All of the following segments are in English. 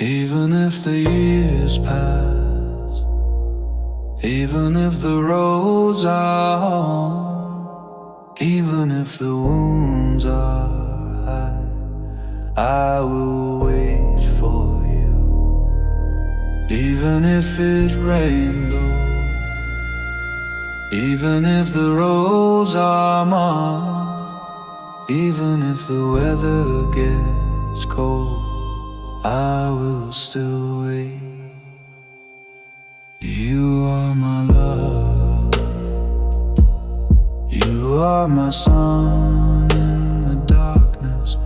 Even if the years pass, even if the roads are hard, even if the wounds are high, I will wait for you. Even if it rains, even if the roads are marked, even if the weather gets cold. I will still wait. You are my love. You are my sun in the darkness.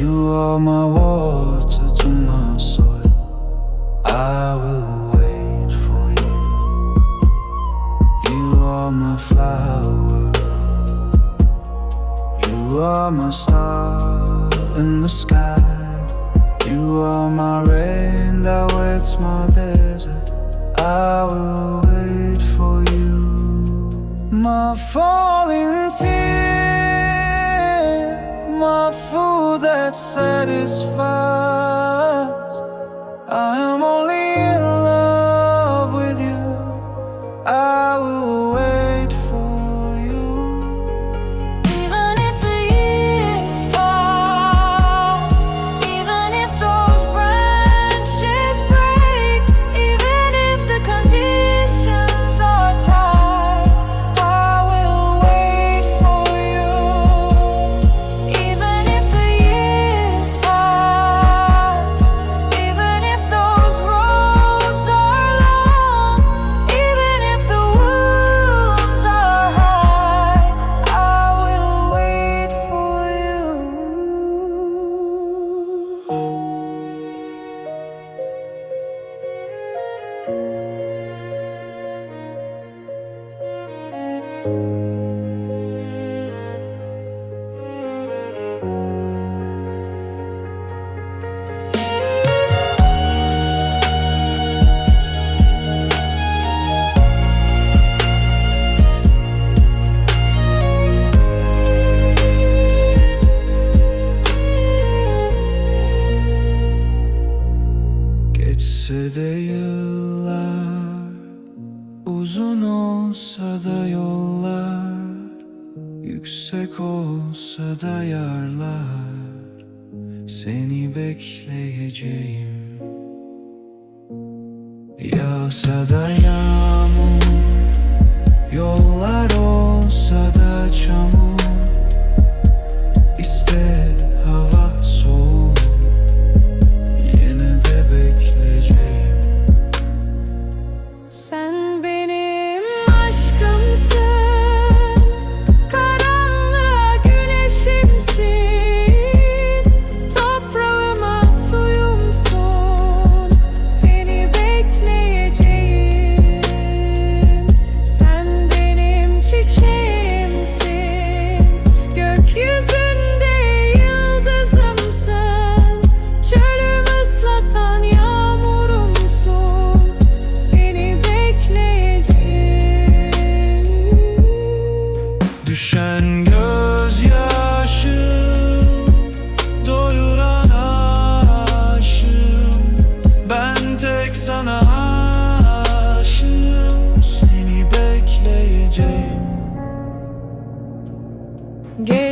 You are my water to my soil. I will wait for you. You are my flower. You are my star in the sky. My falling tear, my food that satisfies. I am only yıllar Uzun olsa da yollar Yüksek olsa da yarlar. Seni bekleyeceğim. Yağsa da yağmur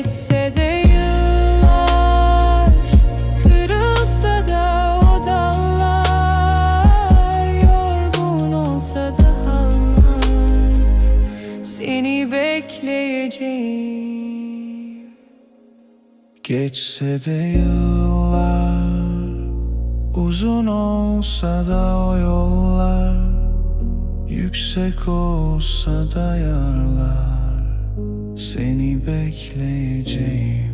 Geçse de yıllar, kırılsa da o dallar, yorgun olsa da hallar, seni bekleyeceğim. Geçse de yıllar Uzun olsa da o yollar Yüksek olsa da yarlar Seni bekleyeceğim